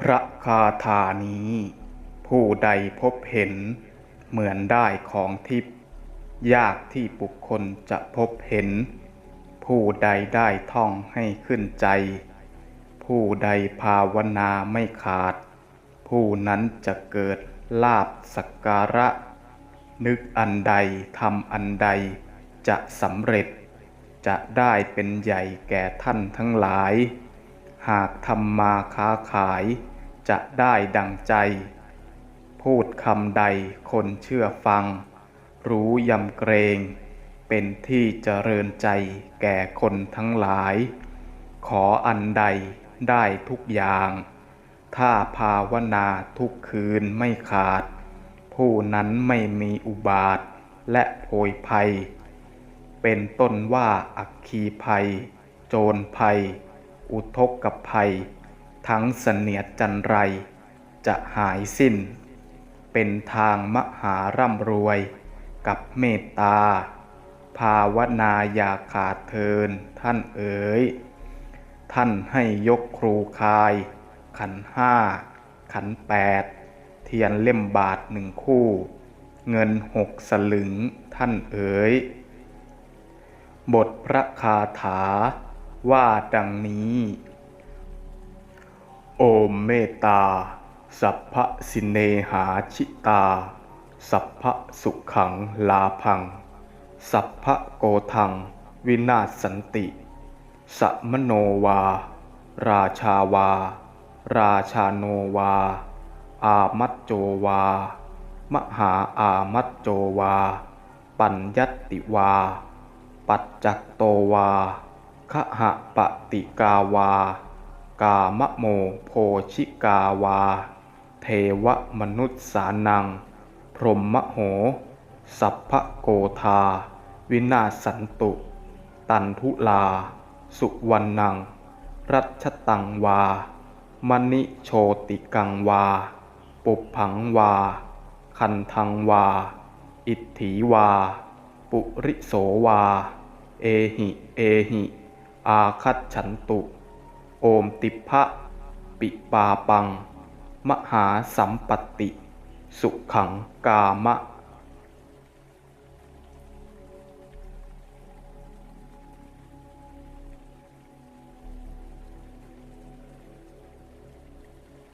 พระคาถานี้ ผู้ใดพบเห็นเหมือนได้ของทิพย์ยากที่บุคคลจะพบเห็น ผู้ใดได้ท่องให้ขึ้นใจ ผู้ใดภาวนาไม่ขาด ผู้นั้นจะเกิดลาบสักการะ นึกอันใดทำอันใดจะสำเร็จ จะได้เป็นใหญ่แก่ท่านทั้งหลาย หากทำมาค้าขาย จะได้ดังใจ พูดคำใดคนเชื่อฟัง รู้ยำเกรง เป็นที่เจริญใจแก่คนทั้งหลาย ขออันใดได้ทุกอย่าง ถ้าภาวนาทุกคืนไม่ขาด ผู้นั้นไม่มีอุบาทและโพยภัย เป็นต้นว่าอัคคีภัย โจรภัย อุทกกับภัย ทั้งเสนียดจันไร จะหายสิ้น เป็นทางมหาร่ำรวย กับเมตตา ภาวนาอย่าขาดเทินท่านเอ๋ย ท่านให้ยกครูคาย ขันห้า ขันแปด เทียนเล่มบาทหนึ่งคู่ เงินหกสลึงท่านเอ๋ย บทพระคาถา ว่าดังนี้ โอมเมตตา สัพพสิเนหาชิตา สัพพสุขังลาพัง สัพพโกทัง วินาศสันติ สัมโนวา ราชาวา ราชาโนวา อามัจโจวา มหาอามัจโจวา ปัญญตติวา ปัจจักโตวา คหะปติกาวา กามโมโพชิกาวา เทวมนุษย์สานัง พรหมโห สัพพโกธา วินาศสันตุ ตันทุลา สุวรรณัง รัชตังวา มณิโชติกังวา ปุพพังวา คันทังวา อิทถีวา ปุริโสวา เอหิ เอหิ อาคัตฉันตุ โอมติภะปิปาปัง มหาสัมปติ สุขังกามะ